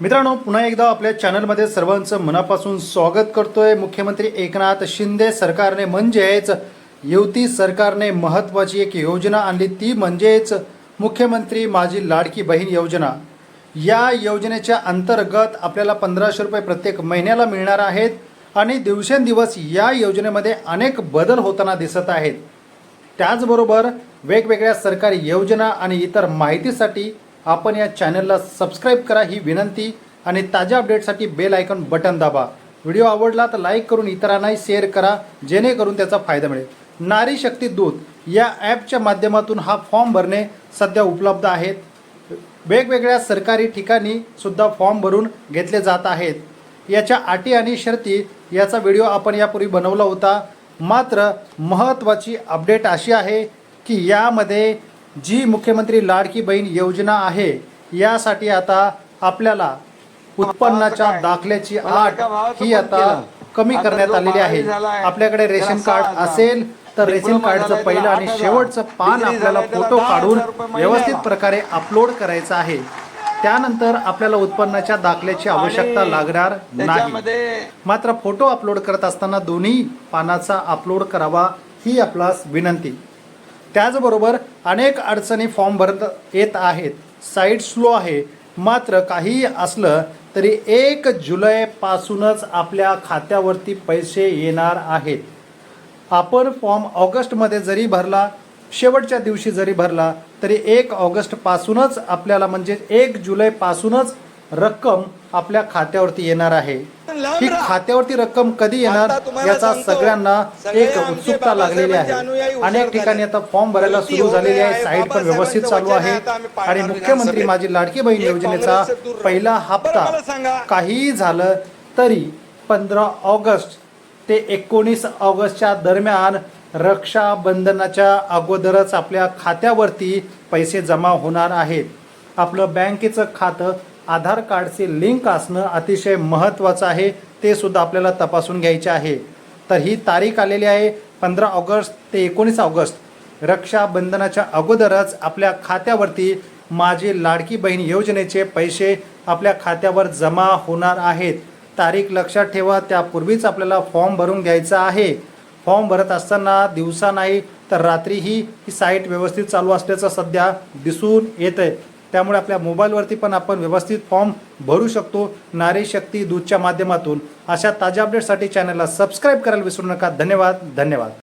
मित्रांनो पुन्हा एकदा आपल्या चॅनलमध्ये सर्वांचं मनापासून स्वागत करतोय. मुख्यमंत्री एकनाथ शिंदे सरकारने म्हणजेच युती सरकारने महत्त्वाची एक योजना आणली. ती म्हणजेच मुख्यमंत्री माझी लाडकी बहीण योजना. या योजनेच्या अंतर्गत आपल्याला पंधराशे रुपये प्रत्येक महिन्याला मिळणार आहेत आणि दिवसेंदिवस या योजनेमध्ये अनेक बदल होताना दिसत आहेत. त्याचबरोबर वेगवेगळ्या सरकारी योजना आणि इतर माहितीसाठी आपण या चॅनलला सबस्क्राईब करा ही विनंती आणि ताज्या अपडेटसाठी बेल आयकॉन बटन दाबा. व्हिडिओ आवडला तर लाईक करून इतरांनाही शेअर करा जेणेकरून त्याचा फायदा मिळेल. नारी शक्ती दूत या ॲपच्या माध्यमातून हा फॉर्म भरणे सध्या उपलब्ध आहेत. वेगवेगळ्या सरकारी ठिकाणी सुद्धा फॉर्म भरून घेतले जात आहेत. याच्या अटी आणि शर्ती याचा व्हिडिओ आपण यापूर्वी बनवला होता. मात्र महत्त्वाची अपडेट अशी आहे की यामध्ये जी मुख्यमंत्री लाडकी बहीण योजना आहे यासाठी आता आपल्याला उत्पन्नाच्या दाखल्याची आट ही आता कमी करण्यात आलेली आहे. आपल्याकडे रेशन कार्ड असेल तर रेशन कार्डचं पहिलं आणि शेवटचं पान आपल्याला फोटो काढून व्यवस्थित प्रकारे अपलोड करायचं आहे. त्यानंतर आपल्याला उत्पन्नाच्या दाखल्याची आवश्यकता लागणार नाही. मात्र फोटो अपलोड करत असताना दोन्ही पानाचा अपलोड करावा ही आपणास विनंती. त्याचबरोबर अनेक अडचणी फॉर्म भरत येत आहेत. साईट स्लो आहे. मात्र काहीही असलं तरी एक जुलैपासूनच आपल्या खात्यावरती पैसे येणार आहेत. आपण फॉर्म ऑगस्टमध्ये जरी भरला शेवटच्या दिवशी जरी भरला तरी एक ऑगस्टपासूनच आपल्याला म्हणजे एक जुलैपासूनच रक्कम आपल्या खात्यावरती येणार आहे ही खात्यावरती रक्कम कधी येणार याचा सगळ्यांना सगळे एक उत्सुकता लागलेली आहे अनेक ठिकाणी. आता फॉर्म भरायला सुरू झालेली आहे. साईट पण व्यवस्थित चालू आहे आणि मुख्यमंत्री. माझी लाडकी बहीण योजनेचा. पहिला हप्ता. काहीही झालं तरी पंधरा ऑगस्ट ते एकोणीस ऑगस्टच्या दरम्यान रक्षाबंधनाच्या अगोदरच आपल्या खात्यावरती पैसे जमा होणार आहेत आपलं बँकेचं खातं आधार कार्डची लिंक असणं अतिशय महत्त्वाचं आहे ते सुद्धा आपल्याला तपासून घ्यायचे आहे. तर ही तारीख आलेली आहे पंधरा ऑगस्ट ते एकोणीस ऑगस्ट. रक्षाबंधनाच्या अगोदरच आपल्या खात्यावरती माझी लाडकी बहीण योजनेचे पैसे आपल्या खात्यावर जमा होणार आहेत. तारीख लक्षात ठेवा त्यापूर्वीच आपल्याला फॉर्म भरून घ्यायचा आहे. फॉर्म भरत असताना दिवसा नाही तर रात्रीही ही साईट व्यवस्थित चालू असल्याचं सध्या दिसून येतं आहे त्यामुळे आपल्या मोबाईलवरती पण आपण व्यवस्थित फॉर्म भरू शकतो. नारी शक्ती दूधच्या माध्यमातून. अशा ताज्या अपडेटसाठी चॅनलला सबस्क्राईब करायला विसरू नका. धन्यवाद. धन्यवाद.